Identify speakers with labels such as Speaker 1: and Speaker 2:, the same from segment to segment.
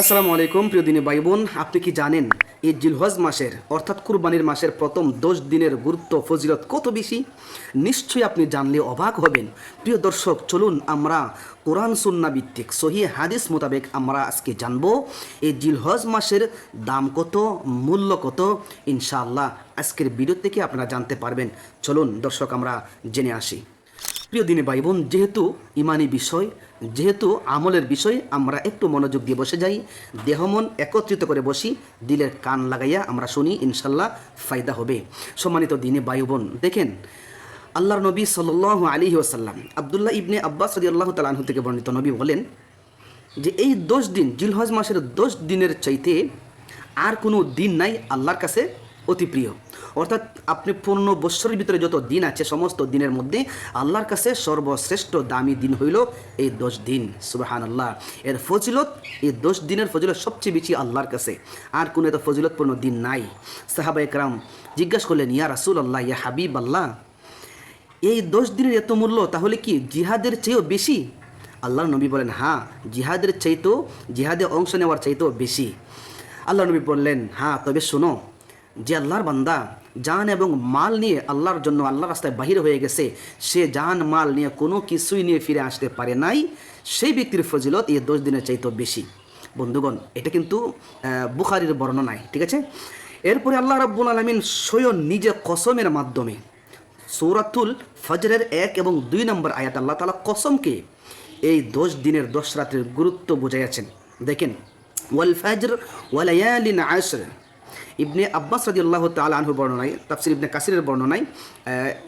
Speaker 1: আসসালামু আলাইকুম, প্রিয় দিনী ভাই বোন আপনি কি জানেন, এই জিলহজ মাসের, অর্থাৎ কুরবানির মাসের প্রথম দশ দিনের গুরুত্ব ফজিলত কত বেশি? নিশ্চয়ই আপনি জানলে অবাক হবেন। প্রিয় দর্শক, চলুন আমরা কোরআন সুন্না ভিত্তিক সহি হাদিস মোতাবেক আমরা আজকে জানব, এই জিলহজ মাসের দাম কত, মূল্য কত? ইনশাআল্লাহ আজকের ভিডিও থেকে আপনারা জানতে পারবেন। চলুন দর্শক, আমরা জেনে আসি। প্রিয় দিনী ভাই বোন যেহেতু ইমানি বিষয়, যেহেতু আমলের বিষয়, আমরা একটু মনোযোগ দিয়ে বসে যাই, দেহ মন একত্রিত করে বসি, দিলের কান লাগাইয়া আমরা শুনি, ইনশাল্লাহ ফায়দা হবে। সম্মানিত দিনে বায়ু বোন দেখেন, আল্লাহর নবী সাল আলী ওসাল্লাম আবদুল্লাহ ইবনে আব্বাস রদি আল্লাহ তালাহু থেকে বর্ণিত নবী বলেন যে, এই দশ দিন, জিলহজ মাসের দশ দিনের চাইতে আর কোনো দিন নাই আল্লাহর কাছে অতি প্রিয়। অর্থাৎ আপনি পূর্ণ বৎসরের ভিতরে যত দিন আছে, সমস্ত দিনের মধ্যে আল্লাহর কাছে সর্বশ্রেষ্ঠ দামি দিন হইল এই দশ দিন। সুবাহান আল্লাহ এর ফজিলত, এই দশ দিনের ফজিলত সবচেয়ে বেশি আল্লাহর কাছে। আর কোনো এত ফজিলতপূর্ণ দিন নাই। সাহাবা একরাম জিজ্ঞাসা করলেন, ইয়া রাসুল আল্লাহ ইয়া হাবিব আল্লাহ এই দশ দিনের এত মূল্য তাহলে কি জিহাদের চেয়েও বেশি? আল্লাহ নবী বলেন হ্যাঁ জিহাদের চাইতেও, জিহাদে অংশ নেওয়ার চাইতেও বেশি। আল্লাহ নবী বললেন হ্যাঁ তবে শোনো যে আল্লাহর বান্দা জান এবং মাল নিয়ে আল্লাহর জন্য আল্লাহর রাস্তায় বাহির হয়ে গেছে, সে জান, মাল নিয়ে কোনো কিছুই নিয়ে ফিরে আসতে পারে নাই। সেই ব্যক্তির ফজিলত এই দশ দিনের চাইতেও বেশি। বন্ধুগণ, এটা কিন্তু বুখারির বর্ণনায় ঠিক আছে? এরপরে আল্লাহ রাব্বুল আলমিন স্বয়ং নিজে কসমের মাধ্যমে সৌরাতুল ফজরের এক এবং দুই নম্বর আয়াত আল্লাহ তালা কসমকে এই দশ দিনের দশ রাতের গুরুত্ব বুঝাইয়াছেন। দেখেন, ওয়াল ফজর ওয়ালায়ালিন আশর ইবনে আব্বাস রাজি আল্লাহ তালাহু বর্ণনায়, তাফসির ইবনে কাসিরের বর্ণনায়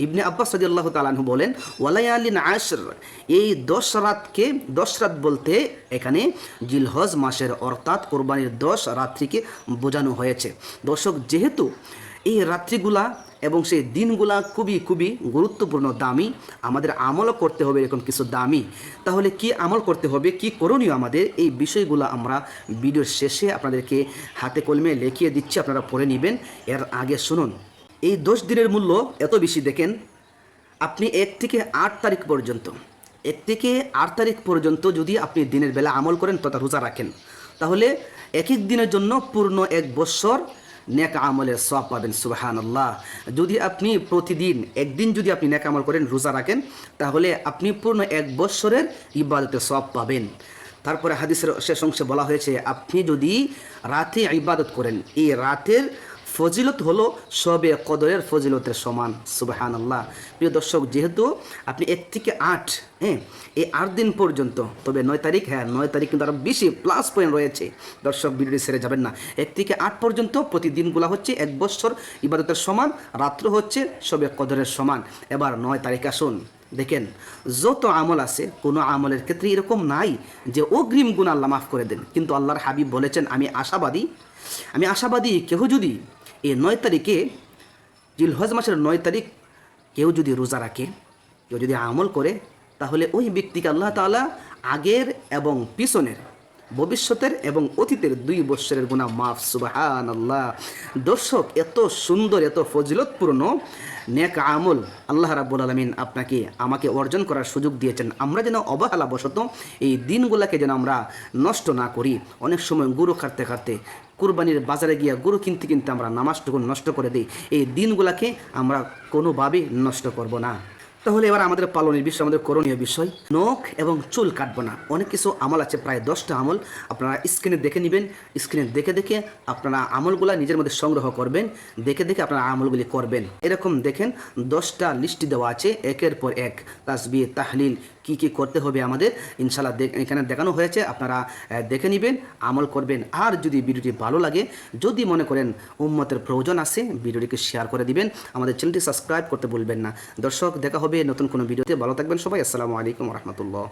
Speaker 1: ইবনে আব্বাস রাজি আল্লাহ তালাহু বলেন, ওয়ালায়ালিন আশর এই দশ রাতকে, দশ রাত বলতে এখানে জিলহজ মাসের অর্থাৎ কোরবানির দশ রাত্রিকে বোঝানো হয়েছে। দর্শক, যেহেতু এই রাত্রিগুলা এবং সেই দিনগুলা খুবই খুবই গুরুত্বপূর্ণ, দামি। আমাদের আমলও করতে হবে এরকম কিছু দামি। তাহলে কি আমল করতে হবে, কি করণীয় আমাদের? এই বিষয়গুলো আমরা ভিডিওর শেষে আপনাদেরকে হাতে কলমে লিখিয়ে দিচ্ছি, আপনারা পড়ে নেবেন। এর আগে শুনুন। এই দশ দিনের মূল্য এত বেশি দেখেন, আপনি এক থেকে আট তারিখ পর্যন্ত, এক থেকে আট তারিখ পর্যন্ত যদি আপনি দিনের বেলা আমল করেন তথা রোজা রাখেন, তাহলে এক এক দিনের জন্য পূর্ণ এক বৎসর নেক আমলের সব পাবেন সুবাহান আল্লাহ যদি আপনি প্রতিদিন একদিন যদি আপনি নেক আমল করেন, রোজা রাখেন, তাহলে আপনি পূর্ণ এক বৎসরের ইবাদতের সব পাবেন। তারপরে হাদিসের শেষ অংশে বলা হয়েছে, আপনি যদি রাতে ইবাদত করেন, এই রাতের ফজিলত হলো সবে কদরের ফজিলতের সমান সুবাহান আল্লাহ প্রিয় দর্শক, যেহেতু আপনি এক থেকে আট হ্যাঁ এই আট দিন পর্যন্ত, তবে নয় তারিখ হ্যাঁ নয় তারিখ কিন্তু আরও বেশি প্লাস পয়েন্ট রয়েছে। দর্শক, ভিডিওটি সেরে যাবেন না। এক থেকে আট পর্যন্ত প্রতিদিনগুলো হচ্ছে এক বছর ইবাদতের সমান, রাত্র হচ্ছে সবে কদরের সমান। এবার নয় তারিখ আসুন, দেখেন, যত আমল আছে, কোনো আমলের ক্ষেত্রে এরকম নাই যে অগ্রিম গুণ আল্লাহ মাফ করে দেন। কিন্তু আল্লাহর হাবিব বলেছেন, আমি আশাবাদী আমি আশাবাদী কেউ যদি এই নয় তারিখে জিলহজ মাসের নয় তারিখ কেউ যদি রোজা রাখে, কেউ যদি আমল করে, তাহলে ওই ব্যক্তিকে আল্লাহ তালা আগের এবং পিছনের ভবিষ্যতের এবং অতীতের দুই বৎসরের গুণা মাফ সুবাহান আল্লাহ দর্শক, এত সুন্দর, এত ফজিলতপূর্ণ, নেক আমল আল্লাহ রাব্বুল আলমিন আপনাকে, আমাকে অর্জন করার সুযোগ দিয়েছেন। আমরা যেন অবহেলাবশত এই দিনগুলোকে যেন আমরা নষ্ট না করি। অনেক সময় গুরু খাটতে খাটতে কুরবানির বাজারে গিয়ে গরু কিনতে কিনতে আমরা নামাজটুকু নষ্ট করে দিই। এই দিনগুলোকে আমরা কোনোভাবেই নষ্ট করব না। তাহলে এবার আমাদের পালনের বিষয়, আমাদের করণীয় বিষয়। নখ এবং চুল কাটবো না। অনেক কিছু আমল আছে, প্রায় দশটা আমল। আপনারা স্ক্রিনে দেখে নেবেন। স্ক্রিনে দেখে দেখে আপনারা আমলগুলা নিজের মধ্যে সংগ্রহ করবেন। দেখে দেখে আপনারা আমলগুলি করবেন। এরকম দেখেন দশটা লিস্ট দেওয়া আছে, একের পর এক। তাসবি তাহলিল, কি কি করতে হবে আমাদের? ইনশাল্লাহ এখানে দেখানো হয়েছে, আপনারা দেখে নেবেন, আমল করবেন। আর যদি ভিডিওটি ভালো লাগে, যদি মনে করেন উম্মতের প্রয়োজন আছে, ভিডিওটিকে শেয়ার করে দিবেন। আমাদের চ্যানেলটি সাবস্ক্রাইব করতে ভুলবেন না। দর্শক, দেখা হবে নতুন কোনো ভিডিওতে। ভালো থাকবেন সবাই। আসসালামু আলাইকুম রহমতুল্লাহ।